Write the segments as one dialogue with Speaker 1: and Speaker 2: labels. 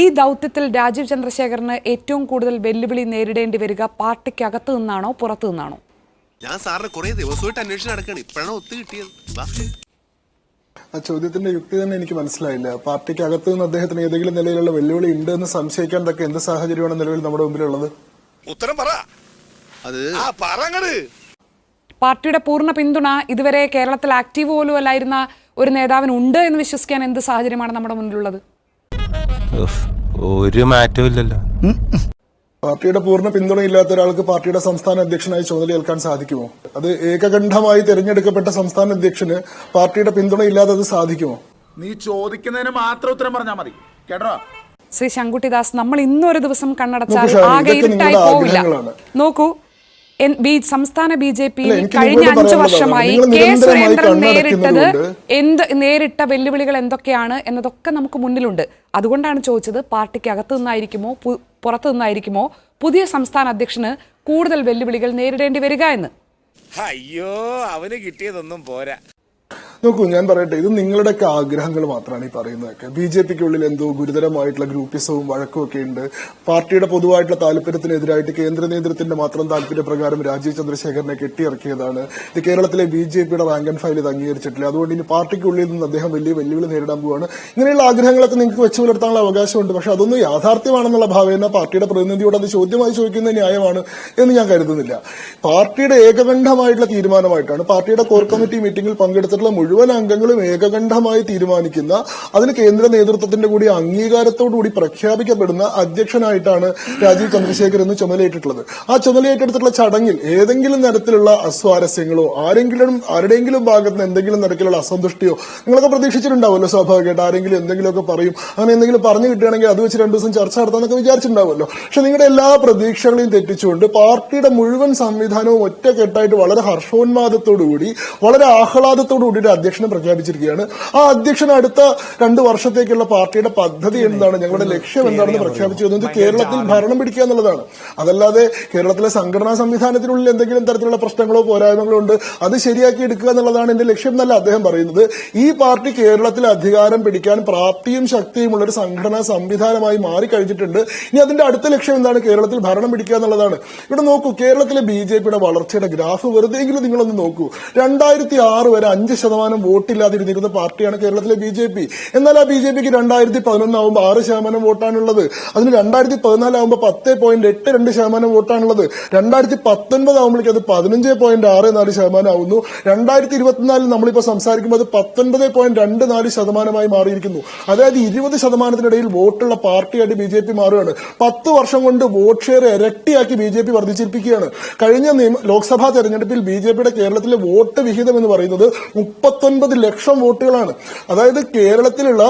Speaker 1: ഈ ദൗത്യത്തിൽ രാജീവ് ചന്ദ്രശേഖറിന് ഏറ്റവും കൂടുതൽ വെല്ലുവിളി നേരിടേണ്ടി വരിക പാർട്ടിക്കകത്ത് നിന്നാണോ പുറത്തു നിന്നാണോ?
Speaker 2: ഞാൻ സാറിന് കുറെ ദിവസമായിട്ട് അന്വേഷണം നടക്കുകയാണ് ഇപ്പോഴാണ് ഒത്തു കിട്ടിയത്.
Speaker 3: ആ ചോദ്യത്തിന്റെ യുക്തി തന്നെ എനിക്ക് മനസ്സിലായില്ല. പാർട്ടിക്ക് അകത്തു നിന്ന് അദ്ദേഹത്തിന് ഏതെങ്കിലും നിലയിലുള്ള വെല്ലുവിളി ഉണ്ട് എന്ന് സംശയിക്കാൻ തക്ക എന്ത് സാഹചര്യമാണ് നിലവിൽ നമ്മുടെ മുമ്പിലുള്ളത്?
Speaker 4: ഉത്തരം പറ.
Speaker 2: അത്
Speaker 1: പാർട്ടിയുടെ പൂർണ പിന്തുണ ഇതുവരെ കേരളത്തിൽ ആക്റ്റീവ് പോലും അല്ലായിരുന്ന ഒരു നേതാവിന് ഉണ്ട് എന്ന് വിശ്വസിക്കാൻ എന്ത് സാഹചര്യമാണ് നമ്മുടെ മുന്നിലുള്ളത്?
Speaker 5: ഒരു മാറ്റവും ഇല്ലല്ലോ.
Speaker 3: പാർട്ടിയുടെ പൂർണ പിന്തുണയില്ലാത്ത ഒരാൾക്ക് പാർട്ടിയുടെ സംസ്ഥാന അധ്യക്ഷനായി ചുമതല ഏൽക്കാൻ സാധിക്കുമോ? അത് ഏകകണ്ഠമായി തെരഞ്ഞെടുക്കപ്പെട്ട സംസ്ഥാന അധ്യക്ഷന് പാർട്ടിയുടെ പിന്തുണയില്ലാതെ അത് സാധിക്കുമോ?
Speaker 6: നീ ചോദിക്കുന്നതിന് മാത്രം ഉത്തരം പറഞ്ഞാൽ മതി. കേട്ടോ
Speaker 1: ശ്രീ ശങ്കുട്ടിദാസ് നമ്മൾ ഇന്നൊരു ദിവസം കണ്ണടച്ചാൽ
Speaker 3: നോക്കൂ
Speaker 1: ആകെ ഇരുട്ടായി പോവില്ല. നോക്കൂ സംസ്ഥാന ബി ജെ പി കഴിഞ്ഞ അഞ്ചു വർഷമായി കെ സുരേന്ദ്രൻ നേരിട്ടത് എന്ത് നേരിട്ട വെല്ലുവിളികൾ എന്തൊക്കെയാണ് എന്നതൊക്കെ നമുക്ക് മുന്നിലുണ്ട്. അതുകൊണ്ടാണ് ചോദിച്ചത് പാർട്ടിക്ക് അകത്തു നിന്നായിരിക്കുമോ പുറത്തു നിന്നായിരിക്കുമോ പുതിയ സംസ്ഥാന അധ്യക്ഷന് കൂടുതൽ വെല്ലുവിളികൾ നേരിടേണ്ടി വരിക എന്ന്.
Speaker 4: അയ്യോ അവന് കിട്ടിയതൊന്നും പോരാ.
Speaker 3: നോക്കൂ ഞാൻ പറയട്ടെ ഇത് നിങ്ങളുടെയൊക്കെ ആഗ്രഹങ്ങൾ മാത്രമാണ് ഈ പറയുന്നതൊക്കെ. ബി ജെ പിക്ക് ഉള്ളിൽ എന്തോ ഗുരുതരമായിട്ടുള്ള ഗ്രൂപ്പിസവും വഴക്കും ഒക്കെ ഉണ്ട്. പാർട്ടിയുടെ പൊതുവായിട്ടുള്ള താല്പര്യത്തിനെതിരായിട്ട് കേന്ദ്ര നേതൃത്വത്തിന്റെ മാത്രം താല്പര്യപ്രകാരം രാജീവ് ചന്ദ്രശേഖരനെ കെട്ടിയിറക്കിയതാണ്. ഇത് കേരളത്തിലെ ബി ജെ പിയുടെ റാങ്ക് ആൻഡ് ഫയൽ ഇത് അംഗീകരിച്ചിട്ടില്ല. അതുകൊണ്ട് ഇനി പാർട്ടിക്കുള്ളിൽ നിന്ന് അദ്ദേഹം വലിയ വെല്ലുവിളി നേരിടാൻ പോവാണ്. ഇങ്ങനെയുള്ള ആഗ്രഹങ്ങളൊക്കെ നിങ്ങൾക്ക് വെച്ച് പുലർത്താനുള്ള അവകാശമുണ്ട്. പക്ഷെ അതൊന്നും യാഥാർത്ഥ്യമാണെന്നുള്ള ഭാവേന പാർട്ടിയുടെ പ്രതിനിധിയോട് അത് ചോദ്യമായി ചോദിക്കുന്ന ന്യായമാണ് എന്ന് ഞാൻ കരുതുന്നില്ല. പാർട്ടിയുടെ ഏകകണ്ഠമായിട്ടുള്ള തീരുമാനമായിട്ടാണ് പാർട്ടിയുടെ കോർ കമ്മിറ്റി മീറ്റിംഗിൽ പങ്കെടുത്തിട്ടുള്ള മുഴുവൻ അംഗങ്ങളും ഏകകണ്ഠമായി തീരുമാനിക്കുന്ന അതിന് കേന്ദ്ര നേതൃത്വത്തിന്റെ കൂടി അംഗീകാരത്തോടുകൂടി പ്രഖ്യാപിക്കപ്പെടുന്ന അധ്യക്ഷനായിട്ടാണ് രാജീവ് ചന്ദ്രശേഖർ എന്ന് ചുമതലയേറ്റിട്ടുള്ളത്. ആ ചുമതലയേറ്റെടുത്തിട്ടുള്ള ചടങ്ങിൽ ഏതെങ്കിലും തരത്തിലുള്ള അസ്വാരസ്യങ്ങളോ ആരെങ്കിലും ആരുടെയെങ്കിലും ഭാഗത്ത് നിന്ന് എന്തെങ്കിലും തരത്തിലുള്ള അസന്തുഷ്ടിയോ നിങ്ങളൊക്കെ പ്രതീക്ഷിച്ചിട്ടുണ്ടാവുമല്ലോ സ്വാഭാവികമായിട്ട്. ആരെങ്കിലും എന്തെങ്കിലുമൊക്കെ പറയും. അങ്ങനെ എന്തെങ്കിലും പറഞ്ഞു കിട്ടുകയാണെങ്കിൽ അത് വെച്ച് രണ്ടു ദിവസം ചർച്ച നടത്താമെന്നൊക്കെ വിചാരിച്ചിട്ടുണ്ടാവുമല്ലോ. പക്ഷെ നിങ്ങളുടെ എല്ലാ പ്രതീക്ഷകളെയും തെറ്റിച്ചുകൊണ്ട് പാർട്ടിയുടെ മുഴുവൻ സംവിധാനവും ഒറ്റക്കെട്ടായിട്ട് വളരെ ഹർഷോന്മാദത്തോടുകൂടി വളരെ ആഹ്ലാദത്തോടു കൂടി അധ്യക്ഷനെ പ്രഖ്യാപിച്ചിരിക്കുകയാണ്. ആ അധ്യക്ഷൻ അടുത്ത രണ്ട് വർഷത്തേക്കുള്ള പാർട്ടിയുടെ പദ്ധതി എന്താണ്? ഞങ്ങളുടെ ലക്ഷ്യം എന്താണെന്ന് പ്രഖ്യാപിച്ചു എന്നത് കേരളത്തിൽ ഭരണം പിടിക്കുക എന്നുള്ളതാണ്. അതല്ലാതെ കേരളത്തിലെ സംഘടനാ സംവിധാനത്തിനുള്ളിൽ എന്തെങ്കിലും തരത്തിലുള്ള പ്രശ്നങ്ങളോ പോരായ്മകളോ ഉണ്ട് അത് ശരിയാക്കി എടുക്കുക എന്നുള്ളതാണ് എന്റെ ലക്ഷ്യം എന്നല്ല അദ്ദേഹം പറയുന്നത്. ഈ പാർട്ടി കേരളത്തിൽ അധികാരം പിടിക്കാൻ പ്രാപ്തിയും ശക്തിയുമുള്ള ഒരു സംഘടനാ സംവിധാനമായി മാറിക്കഴിഞ്ഞിട്ടുണ്ട്. ഇനി അതിന്റെ അടുത്ത ലക്ഷ്യം എന്താണ്? കേരളത്തിൽ ഭരണം പിടിക്കുക എന്നുള്ളതാണ്. ഇവിടെ നോക്കൂ കേരളത്തിലെ ബി ജെ പിയുടെ വളർച്ചയുടെ ഗ്രാഫ് വെറുതെയെങ്കിലും നിങ്ങളൊന്ന് നോക്കൂ. രണ്ടായിരത്തി ആറ് വരെ അഞ്ച് ശതമാനം വോട്ടില്ലാതിരുന്നിരുന്ന പാർട്ടിയാണ് കേരളത്തിലെ ബി ജെ പി. എന്നാൽ ആ ബി ജെ പിക്ക് രണ്ടായിരത്തി പതിനൊന്നാവുമ്പോൾ ആറ് ശതമാനം വോട്ടാണുള്ളത്. അതിന് രണ്ടായിരത്തി പതിനാലാവുമ്പോൾ പത്ത് പോയിന്റ് എട്ട് രണ്ട് ശതമാനം വോട്ടാണുള്ളത്. രണ്ടായിരത്തി പത്തൊൻപത് ആവുമ്പോഴേക്കും അത് പതിനഞ്ച് പോയിന്റ് ആറ് നാല് ശതമാനം ആവുന്നു രണ്ടായിരത്തി ഇരുപത്തിനാലിൽ നമ്മളിപ്പോൾ സംസാരിക്കുമ്പോൾ അത് പത്തൊൻപത് പോയിന്റ് രണ്ട് നാല് ശതമാനമായി മാറിയിരിക്കുന്നു. അതായത് ഇരുപത് ശതമാനത്തിനിടയിൽ വോട്ടുള്ള പാർട്ടിയായിട്ട് ബി ജെ പി മാറുകയാണ്. പത്ത് വർഷം കൊണ്ട് വോട്ട് ഷെയർ ഇരട്ടിയാക്കി ബി ജെ പി വർദ്ധിച്ചിരിപ്പിക്കുകയാണ്. കഴിഞ്ഞ ലോക്സഭാ തെരഞ്ഞെടുപ്പിൽ ബി ജെ പിയുടെ കേരളത്തിലെ വോട്ട് വിഹിതം എന്ന് പറയുന്നത് മുപ്പത്തൊൻപത് ലക്ഷം വോട്ടുകളാണ്. അതായത് കേരളത്തിലുള്ള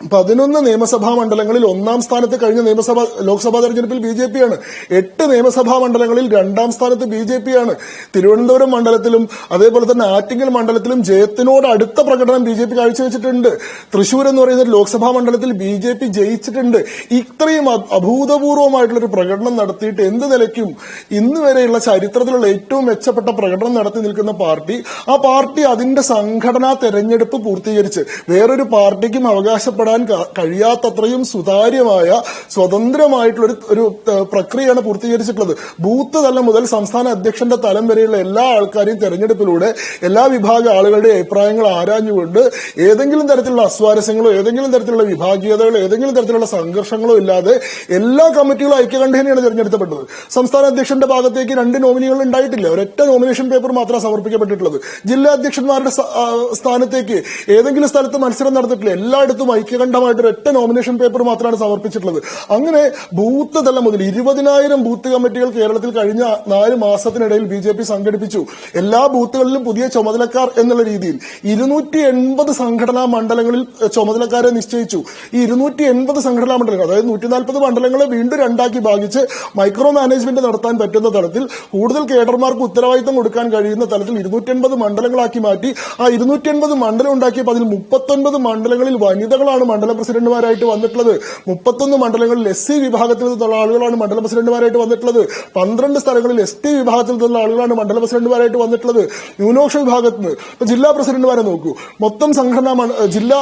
Speaker 3: പതിനൊന്ന് നിയമസഭാ മണ്ഡലങ്ങളിൽ ഒന്നാം സ്ഥാനത്ത് കഴിഞ്ഞ നിയമസഭാ ലോക്സഭാ തെരഞ്ഞെടുപ്പിൽ ബി ജെ പി ആണ് എട്ട് നിയമസഭാ മണ്ഡലങ്ങളിൽ രണ്ടാം സ്ഥാനത്ത് ബി ജെ പി ആണ് തിരുവനന്തപുരം മണ്ഡലത്തിലും അതേപോലെ തന്നെ ആറ്റിങ്ങൽ മണ്ഡലത്തിലും ജയത്തിനോട് അടുത്ത പ്രകടനം ബി ജെ പി കാഴ്ചവെച്ചിട്ടുണ്ട്. തൃശൂർ എന്ന് പറയുന്ന ലോക്സഭാ മണ്ഡലത്തിൽ ബി ജെ പി ജയിച്ചിട്ടുണ്ട്. ഇത്രയും അഭൂതപൂർവമായിട്ടുള്ള ഒരു പ്രകടനം നടത്തിയിട്ട് എന്ത് നിലയ്ക്കും ഇന്ന് വരെയുള്ള ചരിത്രത്തിലുള്ള ഏറ്റവും മെച്ചപ്പെട്ട പ്രകടനം നടത്തി നിൽക്കുന്ന പാർട്ടി ആ പാർട്ടി അതിന്റെ സംഘടനാ തെരഞ്ഞെടുപ്പ് പൂർത്തീകരിച്ച് വേറൊരു പാർട്ടിക്കും അവകാശപ്പെടാൻ ക- കഴിയാത്തത്രയും സുതാര്യമായ സ്വതന്ത്രമായിട്ടുള്ള ഒരു പ്രക്രിയയാണ് പൂർത്തീകരിച്ചിട്ടുള്ളത്. ബൂത്ത് തലം മുതൽ സംസ്ഥാന അധ്യക്ഷന്റെ തലം വരെയുള്ള എല്ലാ ആൾക്കാരെയും തെരഞ്ഞെടുപ്പിലൂടെ എല്ലാ വിഭാഗ ആളുകളുടെ അഭിപ്രായങ്ങൾ ആരാഞ്ഞുകൊണ്ട് ഏതെങ്കിലും തരത്തിലുള്ള അസ്വാരസ്യങ്ങളോ ഏതെങ്കിലും തരത്തിലുള്ള വിഭാഗീയതകളോ ഏതെങ്കിലും തരത്തിലുള്ള സംഘർഷങ്ങളോ ഇല്ലാതെ എല്ലാ കമ്മിറ്റികളും ഐക്യകണ്ഠേനയാണ് തെരഞ്ഞെടുക്കപ്പെട്ടത് സംസ്ഥാന അധ്യക്ഷന്റെ ഭാഗത്തേക്ക് രണ്ട് നോമിനികൾ ഉണ്ടായിട്ടില്ല. ഒരൊറ്റ നോമിനേഷൻ പേപ്പർ മാത്രമാണ് സമർപ്പിക്കപ്പെട്ടിട്ടുള്ളത്. ജില്ലാ അധ്യക്ഷന്മാരുടെ സ്ഥാനത്തേക്ക് ഏതെങ്കിലും സ്ഥലത്ത് മത്സരം നടന്നിട്ടില്ല. എല്ലായിടത്തും ഐക്യകണ്ഠമായിട്ട് ഒരൊറ്റ നോമിനേഷൻ പേപ്പർ മാത്രമാണ് സമർപ്പിച്ചിട്ടുള്ളത്. അങ്ങനെ ബൂത്ത് തലം മുതൽ ഇരുപതിനായിരം ബൂത്ത് കമ്മിറ്റികൾ കേരളത്തിൽ കഴിഞ്ഞ നാല് മാസത്തിനിടയിൽ ബി ജെ പി സംഘടിപ്പിച്ചു. എല്ലാ ബൂത്തുകളിലും പുതിയ ചുമതലക്കാർ എന്നുള്ള രീതിയിൽ ഇരുന്നൂറ്റി എൺപത് സംഘടനാ മണ്ഡലങ്ങളിൽ ചുമതലക്കാരെ നിശ്ചയിച്ചു. ഈ ഇരുന്നൂറ്റി എൺപത് സംഘടനാ മണ്ഡലങ്ങൾ അതായത് നൂറ്റി നാൽപ്പത് മണ്ഡലങ്ങളെ വീണ്ടും രണ്ടാക്കി ഭാഗിച്ച് മൈക്രോ മാനേജ്മെന്റ് നടത്താൻ പറ്റുന്ന തലത്തിൽ കൂടുതൽ കേഡർമാർക്ക് ഉത്തരവാദിത്തം കൊടുക്കാൻ കഴിയുന്ന തലത്തിൽ ഇരുന്നൂറ്റി എൺപത് മണ്ഡലങ്ങളാക്കി മാറ്റി. ആ ഇരുന്നൂറ്റി എൺപത് മണ്ഡലം ഉണ്ടാക്കിയപ്പോൾ അതിൽ മുപ്പത്തൊൻപത് മണ്ഡലങ്ങളിൽ വനിതകളാണ് മണ്ഡലം പ്രസിഡന്റുമാരായിട്ട് വന്നിട്ടുള്ളത്. മുപ്പത്തൊന്ന് മണ്ഡലങ്ങളിൽ എസ് സി വിഭാഗത്തിൽ നിന്നുള്ള ആളുകളാണ് മണ്ഡലം പ്രസിഡന്റുമാരായിട്ട് വന്നിട്ടുള്ളത്. പന്ത്രണ്ട് സ്ഥലങ്ങളിൽ എസ് ടി വിഭാഗത്തിൽ നിന്നുള്ള ആളുകളാണ് മണ്ഡല പ്രസിഡന്റുമാരായിട്ട് വന്നിട്ടുള്ളത്. ന്യൂനോക്ഷ വിഭാഗത്തിൽ നിന്ന് ജില്ലാ പ്രസിഡന്റുമാരെ നോക്കൂ. മൊത്തം സംഘടനാ ജില്ലാ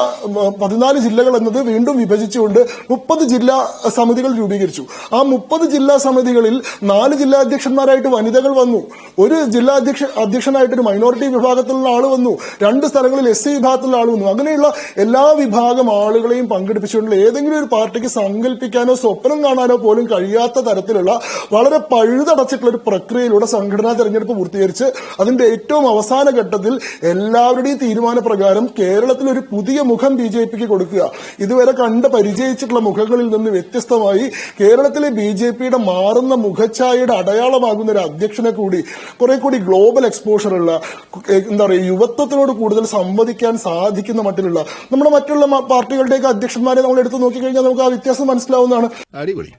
Speaker 3: പതിനാല് ജില്ലകൾ എന്നത് വീണ്ടും വിഭജിച്ചുകൊണ്ട് മുപ്പത് ജില്ലാ സമിതികൾ രൂപീകരിച്ചു. ആ മുപ്പത് ജില്ലാ സമിതികളിൽ നാല് ജില്ലാ അധ്യക്ഷന്മാരായിട്ട് വനിതകൾ വന്നു. ഒരു ജില്ലാ അധ്യക്ഷ അധ്യക്ഷനായിട്ട് ഒരു മൈനോറിറ്റി വിഭാഗത്തിലുള്ള ആൾ വന്നു. രണ്ട് സ്ഥലങ്ങളിൽ എസ് സി വിഭാഗത്തിലുള്ള ആൾ വന്നു. അങ്ങനെയുള്ള എല്ലാ വിഭാഗം ആളുകളെയും പങ്കെടുപ്പിച്ചുകൊണ്ടുള്ള ഏതെങ്കിലും ഒരു പാർട്ടിക്ക് സങ്കല്പിക്കാനോ സ്വപ്നം കാണാനോ പോലും കഴിയാത്ത തരത്തിലുള്ള വളരെ പഴുതടച്ചിട്ടുള്ള ഒരു പ്രക്രിയയിലൂടെ സംഘടനാ തെരഞ്ഞെടുപ്പ് പൂർത്തീകരിച്ച് അതിന്റെ ഏറ്റവും അവസാന ഘട്ടത്തിൽ എല്ലാവരുടെയും തീരുമാനപ്രകാരം കേരളത്തിൽ ഒരു പുതിയ മുഖം ബി ജെ പിക്ക് കൊടുക്കുക. ഇതുവരെ കണ്ട് പരിചയിച്ചിട്ടുള്ള മുഖങ്ങളിൽ നിന്ന് വ്യത്യസ്തമായി കേരളത്തിലെ ബി ജെ പിയുടെ മാറുന്ന മുഖഛായയുടെ അടയാളമാകുന്ന ഒരു അധ്യക്ഷനെ കൂടി കുറെ കൂടി ഗ്ലോബൽ എക്സ്പോഷറുള്ള എന്താ പറയുക യുവത്വത്തിനോട് കൂടുതൽ സംവദിക്കാൻ സാധിക്കുന്ന മട്ടിലുള്ള നമ്മുടെ മറ്റുള്ള മ- പാർട്ടികളുടെയൊക്കെ അധ്യക്ഷന്മാരെ നമ്മൾ എടുത്തു നോക്കിക്കഴിഞ്ഞാൽ നമുക്ക് ആ വ്യത്യാസം മനസ്സിലാവുന്നതാണ്.
Speaker 2: അടിപൊളി.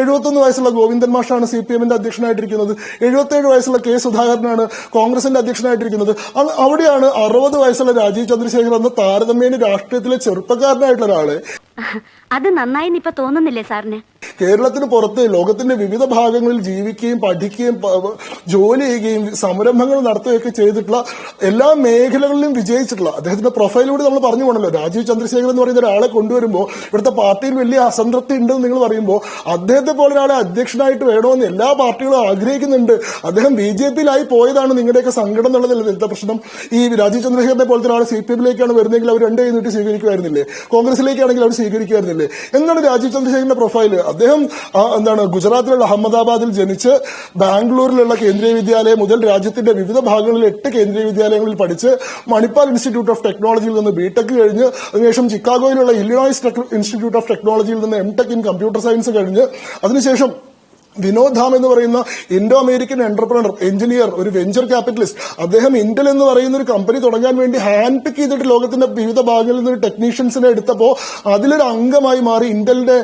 Speaker 3: എഴുപത്തൊന്ന് വയസ്സുള്ള ഗോവിന്ദൻ മാഷാണ് സി പി എമ്മിന്റെ അധ്യക്ഷനായിട്ടിരിക്കുന്നത്. എഴുപത്തേഴ് വയസ്സുള്ള കെ സുധാകരനാണ് കോൺഗ്രസിന്റെ അധ്യക്ഷനായിട്ടിരിക്കുന്നത്. അവിടെയാണ് അറുപത് വയസ്സുള്ള രാജീവ് ചന്ദ്രശേഖർ എന്ന താരതമ്യേന രാഷ്ട്രീയത്തിലെ ചെറുപ്പക്കാരനായിട്ടുള്ള ഒരാൾ.
Speaker 7: അത് നന്നായി ഇപ്പൊ തോന്നുന്നില്ലേ സാറിന്?
Speaker 3: കേരളത്തിന് പുറത്ത് ലോകത്തിന്റെ വിവിധ ഭാഗങ്ങളിൽ ജീവിക്കുകയും പഠിക്കുകയും ജോലി ചെയ്യുകയും സംരംഭങ്ങൾ നടത്തുകയൊക്കെ ചെയ്തിട്ടുള്ള എല്ലാ മേഖലകളിലും വിജയിച്ചിട്ടുള്ള അദ്ദേഹത്തിന്റെ പ്രൊഫൈലിലൂടെ നമ്മൾ പറഞ്ഞു പോകണല്ലോ രാജീവ് ചന്ദ്രശേഖരൻ എന്ന് പറയുന്ന ഒരാളെ കൊണ്ടുവരുമ്പോൾ ഇവിടുത്തെ പാർട്ടിയിൽ വലിയ അസംതൃപ്തി ഉണ്ടെന്ന് നിങ്ങൾ പറയുമ്പോൾ അദ്ദേഹത്തെ പോലെ ഒരാളെ അധ്യക്ഷനായിട്ട് വേണമെന്ന് എല്ലാ പാർട്ടികളും ആഗ്രഹിക്കുന്നുണ്ട്. അദ്ദേഹം ബി ജെ പിയിലായി പോയതാണ് നിങ്ങളുടെയൊക്കെ സങ്കടം എന്നുള്ളതല്ല ഇന്നത്തെ പ്രശ്നം? ഈ രാജീവ് ചന്ദ്രശേഖരനെ പോലത്തെ ഒരാൾ സി പി എമ്മിലേക്കാണ് വരുന്നതെങ്കിൽ അവർ രണ്ട് നീട്ടി സ്വീകരിക്കുമായിരുന്നില്ലേ? കോൺഗ്രസിലേക്കാണെങ്കിൽ അവർ സ്വീകരിക്കുമായിരുന്നില്ലേ? എന്നാണ് രാജീവ് ചന്ദ്രശേഖരന്റെ പ്രൊഫൈൽ അദ്ദേഹം എന്താണ് ഗുജറാത്തിലുള്ള അഹമ്മദാബാദിൽ ജനിച്ച് ബാംഗ്ലൂരിലുള്ള കേന്ദ്രീയ വിദ്യാലയം മുതൽ രാജ്യത്തിന്റെ വിവിധ ഭാഗങ്ങളിൽ എട്ട് കേന്ദ്രീയ വിദ്യാലയങ്ങളിൽ പഠിച്ച് മണിപ്പാൽ ഇൻസ്റ്റിറ്റ്യൂട്ട് ഓഫ് ടെക്നോളജിയിൽ നിന്ന് ബിടെക് കഴിഞ്ഞ് അതിനുശേഷം ചിക്കാഗോയിലുള്ള ഇല്ലിനോയ്സ് ഇൻസ്റ്റിറ്റ്യൂട്ട് ഓഫ് ടെക്നോളജിയിൽ നിന്ന് M tech in computer science കഴിഞ്ഞ് അതിനുശേഷം വിനോദ് എന്ന് പറയുന്ന ഇൻഡോ അമേരിക്കൻ എന്റർപ്രണർ എഞ്ചിനീയർ ഒരു വെഞ്ചർ ക്യാപിറ്റലിസ്റ്റ് അദ്ദേഹം ഇന്റൽ എന്ന് പറയുന്ന ഒരു കമ്പനി തുടങ്ങാൻ വേണ്ടി ഹാൻഡ് പിക്ക് ചെയ്തിട്ട് ലോകത്തിന്റെ വിവിധ ഭാഗങ്ങളിൽ നിന്ന് ടെക്നീഷ്യൻസിനെ എടുത്തപ്പോൾ അതിലൊരു അംഗമായി മാറി ഇന്റലിന്റെ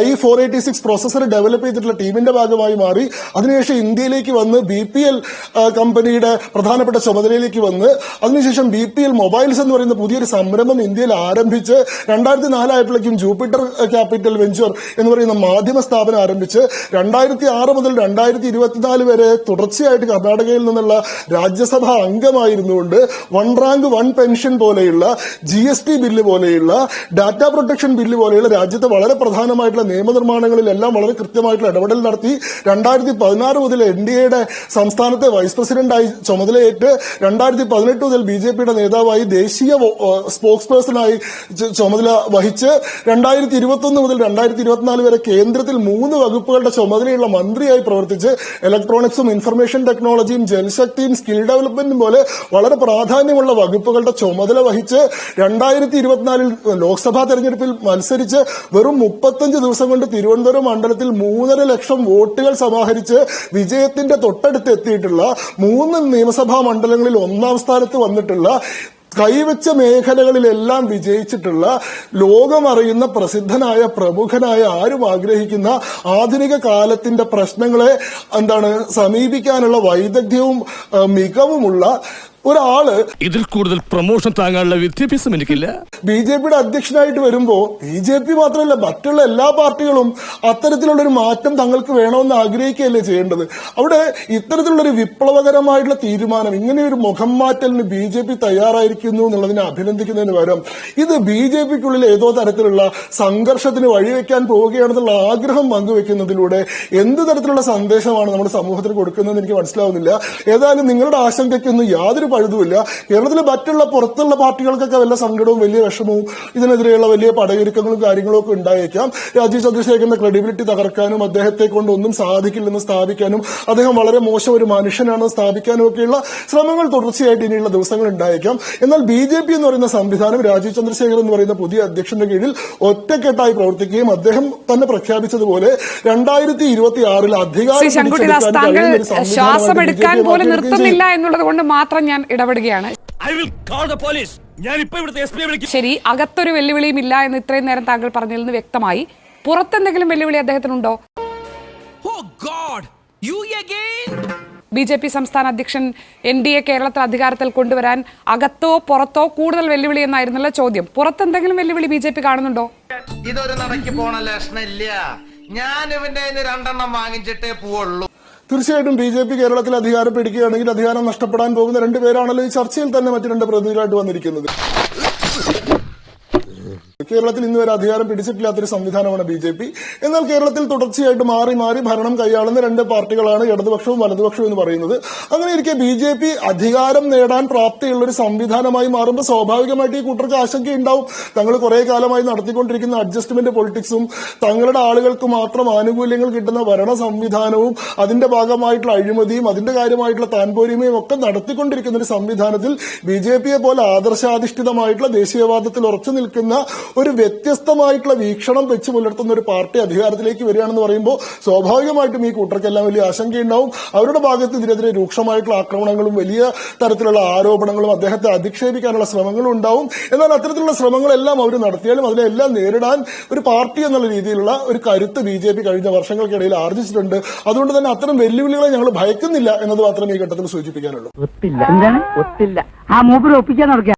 Speaker 3: I four eighty six processor develop ചെയ്തിട്ടുള്ള ടീമിന്റെ ഭാഗമായി മാറി. അതിനുശേഷം ഇന്ത്യയിലേക്ക് വന്ന് ബി പി എൽ കമ്പനിയുടെ പ്രധാനപ്പെട്ട ചുമതലയിലേക്ക് വന്ന് അതിനുശേഷം ബി പി എൽ മൊബൈൽസ് എന്ന് പറയുന്ന പുതിയൊരു സംരംഭം ഇന്ത്യയിൽ ആരംഭിച്ച് രണ്ടായിരത്തി നാലായപ്പോഴേക്കും ജൂപ്പിറ്റർ ക്യാപിറ്റൽ വെഞ്ചർ എന്ന് പറയുന്ന മാധ്യമ സ്ഥാപനം ആരംഭിച്ച് രണ്ടായിരത്തി ആറ് മുതൽ രണ്ടായിരത്തി ഇരുപത്തിനാല് വരെ തുടർച്ചയായിട്ട് കർണാടകയിൽ നിന്നുള്ള രാജ്യസഭ അംഗമായിരുന്നുകൊണ്ട് വൺ റാങ്ക് വൺ പെൻഷൻ പോലെയുള്ള ജി എസ് ടി ബില്ല് പോലെയുള്ള ഡാറ്റ പ്രൊട്ടക്ഷൻ ബില്ല് പോലെയുള്ള രാജ്യത്തെ വളരെ പ്രധാനമായിട്ടുള്ള നിയമനിർമ്മാണങ്ങളിലെല്ലാം വളരെ കൃത്യമായിട്ടുള്ള ഇടപെടൽ നടത്തി രണ്ടായിരത്തി പതിനാറ് മുതൽ എൻ ഡി എയുടെ സംസ്ഥാനത്തെ വൈസ് പ്രസിഡന്റായി ചുമതലയേറ്റ് രണ്ടായിരത്തി പതിനെട്ട് മുതൽ ബി ജെ പിയുടെ നേതാവായി ദേശീയ സ്പോക്സ് പേഴ്സണായി ചുമതല വഹിച്ച് രണ്ടായിരത്തി ഇരുപത്തി ഒന്ന് മുതൽ രണ്ടായിരത്തി ഇരുപത്തിനാല് വരെ കേന്ദ്രത്തിൽ മൂന്ന് വകുപ്പുകളുടെ ചുമതലയുള്ള മന്ത്രിയായി പ്രവർത്തിച്ച് ഇലക്ട്രോണിക്സും ഇൻഫർമേഷൻ ടെക്നോളജിയും ജലശക്തിയും സ്കിൽ ഡെവലപ്മെന്റും പോലെ വളരെ പ്രാധാന്യമുള്ള വകുപ്പുകളുടെ ചുമതല വഹിച്ച് രണ്ടായിരത്തി ഇരുപത്തിനാലിൽ ലോക്സഭാ തെരഞ്ഞെടുപ്പിൽ മത്സരിച്ച് വെറും മുപ്പത്തഞ്ച് ദിവസം കൊണ്ട് തിരുവനന്തപുരം മണ്ഡലത്തിൽ മൂന്നര ലക്ഷം വോട്ടുകൾ സമാഹരിച്ച് വിജയത്തിന്റെ തൊട്ടടുത്ത് എത്തിയിട്ടുള്ള മൂന്ന് നിയമസഭാ മണ്ഡലങ്ങളിൽ ഒന്നാം സ്ഥാനത്ത് വന്നിട്ടുള്ള കൈവച്ച മേഖലകളിലെല്ലാം വിജയിച്ചിട്ടുള്ള ലോകമറിയുന്ന പ്രസിദ്ധനായ പ്രമുഖനായ ആരും ആഗ്രഹിക്കുന്ന ആധുനിക കാലത്തിന്റെ പ്രശ്നങ്ങളെ എന്താണ് സമീപിക്കാനുള്ള വൈദഗ്ധ്യവും മികവുമുള്ള ഒരാൾ
Speaker 8: ഇതിൽ കൂടുതൽ പ്രൊമോഷൻ താങ്ങാനുള്ള വിദ്യാഭ്യാസം എനിക്കില്ല.
Speaker 3: ബി ജെ പിയുടെ അധ്യക്ഷനായിട്ട് വരുമ്പോ ബി ജെ പി മാത്രമല്ല മറ്റുള്ള എല്ലാ പാർട്ടികളും അത്തരത്തിലുള്ള ഒരു മാറ്റം തങ്ങൾക്ക് വേണമെന്ന് ആഗ്രഹിക്കുകയല്ലേ ചെയ്യേണ്ടത്? അവിടെ ഇത്തരത്തിലുള്ള ഒരു വിപ്ലവകരമായിട്ടുള്ള തീരുമാനം ഇങ്ങനെ ഒരു മുഖം മാറ്റലിന് ബി ജെ പി തയ്യാറായിരിക്കുന്നു എന്നുള്ളതിനെ അഭിനന്ദിക്കുന്നതിന് പകരം ഇത് ബി ജെ പിക്കുള്ളിൽ ഏതോ തരത്തിലുള്ള സംഘർഷത്തിന് വഴിവെക്കാൻ പോവുകയാണെന്നുള്ള ആഗ്രഹം പങ്കുവെക്കുന്നതിലൂടെ എന്ത് തരത്തിലുള്ള സന്ദേശമാണ് നമ്മുടെ സമൂഹത്തിന് കൊടുക്കുന്നതെന്ന് എനിക്ക് മനസ്സിലാവുന്നില്ല. ഏതായാലും നിങ്ങളുടെ ആശങ്കയ്ക്കൊന്നും യാതൊരു പഴുതുമില്ല. കേരളത്തിലെ മറ്റുള്ള പുറത്തുള്ള പാർട്ടികൾക്കൊക്കെ വല്ല സങ്കടവും വലിയ വിഷമവും ഇതിനെതിരെയുള്ള വലിയ പടയൊരുക്കങ്ങളും കാര്യങ്ങളും ഒക്കെ ഉണ്ടായേക്കാം. രാജീവ് ചന്ദ്രശേഖരന്റെ ക്രെഡിബിലിറ്റി തകർക്കാനും അദ്ദേഹത്തെ കൊണ്ട് ഒന്നും സാധിക്കില്ലെന്ന് സ്ഥാപിക്കാനും അദ്ദേഹം വളരെ മോശം ഒരു മനുഷ്യനാണെന്ന് സ്ഥാപിക്കാനും ഒക്കെയുള്ള ശ്രമങ്ങൾ തുടർച്ചയായിട്ട് ഇനിയുള്ള ദിവസങ്ങൾ ഉണ്ടായേക്കാം. എന്നാൽ ബി ജെ പി എന്ന് പറയുന്ന സംവിധാനം രാജീവ് ചന്ദ്രശേഖർ എന്ന് പറയുന്ന പുതിയ അധ്യക്ഷന്റെ കീഴിൽ ഒറ്റക്കെട്ടായി പ്രവർത്തിക്കുകയും അദ്ദേഹം തന്നെ പ്രഖ്യാപിച്ചതുപോലെ രണ്ടായിരത്തി ഇരുപത്തി ആറിൽ അധികാരം
Speaker 1: ശ്വാസമെടുക്കാൻ പോലും നിർത്തുന്നില്ല എന്നുള്ളത് കൊണ്ട് മാത്രം ഞാൻ ഇടപെടുകയാണ്.
Speaker 8: I will call the police ഞാൻ ഇടപെടുകയാണ് ഇവിടുത്തെ എസ് വിളിക്കും.
Speaker 1: ശരി അകത്തൊരു വെല്ലുവിളിയും ഇല്ല എന്ന് ഇത്രയും നേരം താങ്കൾ പറഞ്ഞതിൽ നിന്ന് വ്യക്തമായി. പുറത്തെന്തെങ്കിലും വെല്ലുവിളി അദ്ദേഹത്തിനുണ്ടോ?
Speaker 9: Oh God! You again?
Speaker 1: B J P സംസ്ഥാന അധ്യക്ഷൻ എൻ ഡി എ കേരളത്തിൽ അധികാരത്തിൽ കൊണ്ടുവരാൻ അകത്തോ പുറത്തോ കൂടുതൽ വെല്ലുവിളി എന്നായിരുന്നല്ലോ ചോദ്യം. പുറത്തെന്തെങ്കിലും വെല്ലുവിളി ബി ജെ പി കാണുന്നുണ്ടോ?
Speaker 9: ഇതൊരു നടക്കി പോണ ലക്ഷണില്ല. ഞാൻ ഇവന്റെ രണ്ടെണ്ണം വാങ്ങിച്ചിട്ടേ പോവുള്ളൂ.
Speaker 3: തീർച്ചയായിട്ടും ബി ജെ പി കേരളത്തിൽ അധികാരം പിടിക്കുകയാണെങ്കിൽ അധികാരം നഷ്ടപ്പെടാൻ പോകുന്ന രണ്ടുപേരാണല്ലോ ഈ ചർച്ചയിൽ തന്നെ മറ്റു രണ്ട് പ്രതിനിധികളായിട്ട് വന്നിരിക്കുന്നത്. കേരളത്തിൽ ഇന്ന് വരെ അധികാരം പിടിച്ചിട്ടില്ലാത്തൊരു സംവിധാനമാണ് ബി ജെ പി. എന്നാൽ കേരളത്തിൽ തുടർച്ചയായിട്ട് മാറി മാറി ഭരണം കൈയാളുന്ന രണ്ട് പാർട്ടികളാണ് ഇടതുപക്ഷവും വലതുപക്ഷവും എന്ന് പറയുന്നത്. അങ്ങനെ ഇരിക്കെ ബി ജെ പി അധികാരം നേടാൻ പ്രാപ്തിയുള്ള ഒരു സംവിധാനമായി മാറുമ്പോൾ സ്വാഭാവികമായിട്ട് ഈ കൂട്ടർക്ക് ആശങ്കയുണ്ടാവും. തങ്ങൾ കുറെ കാലമായി നടത്തിക്കൊണ്ടിരിക്കുന്ന അഡ്ജസ്റ്റ്മെന്റ് പൊളിറ്റിക്സും തങ്ങളുടെ ആളുകൾക്ക് മാത്രം ആനുകൂല്യങ്ങൾ കിട്ടുന്ന ഭരണ സംവിധാനവും അതിന്റെ ഭാഗമായിട്ടുള്ള അഴിമതിയും അതിന്റെ കാര്യമായിട്ടുള്ള താൻപോരിമയും ഒക്കെ നടത്തിക്കൊണ്ടിരിക്കുന്ന ഒരു സംവിധാനത്തിൽ ബി ജെ പിയെ പോലെ ആദർശാധിഷ്ഠിതമായിട്ടുള്ള ദേശീയവാദത്തിൽ ഉറച്ചു നിൽക്കുന്ന ഒരു വ്യത്യസ്തമായിട്ടുള്ള വീക്ഷണം വെച്ച് പുലർത്തുന്ന ഒരു പാർട്ടി അധികാരത്തിലേക്ക് വരികയാണെന്ന് പറയുമ്പോൾ സ്വാഭാവികമായിട്ടും ഈ കൂട്ടർക്കെല്ലാം വലിയ ആശങ്കയുണ്ടാവും. അവരുടെ ഭാഗത്ത് ഇതിനെതിരെ രൂക്ഷമായിട്ടുള്ള ആക്രമണങ്ങളും വലിയ തരത്തിലുള്ള ആരോപണങ്ങളും അദ്ദേഹത്തെ അധിക്ഷേപിക്കാനുള്ള ശ്രമങ്ങളും ഉണ്ടാവും. എന്നാൽ അത്തരത്തിലുള്ള ശ്രമങ്ങളെല്ലാം അവർ നടത്തിയാലും അതിനെല്ലാം നേരിടാൻ ഒരു പാർട്ടി എന്നുള്ള രീതിയിലുള്ള ഒരു കരുത്ത് ബി ജെ പി കഴിഞ്ഞ വർഷങ്ങൾക്കിടയിൽ ആർജിച്ചിട്ടുണ്ട്. അതുകൊണ്ട് തന്നെ അത്തരം വെല്ലുവിളികളെ ഞങ്ങൾ ഭയക്കുന്നില്ല എന്നത് മാത്രമേ ഈ ഘട്ടത്തിൽ സൂചിപ്പിക്കാനുള്ളൂ.
Speaker 10: ഒത്തില്ല. ഒത്തില്ല. ആ മൂപ്പിൽ ഒപ്പിക്കാൻ നടക്കുക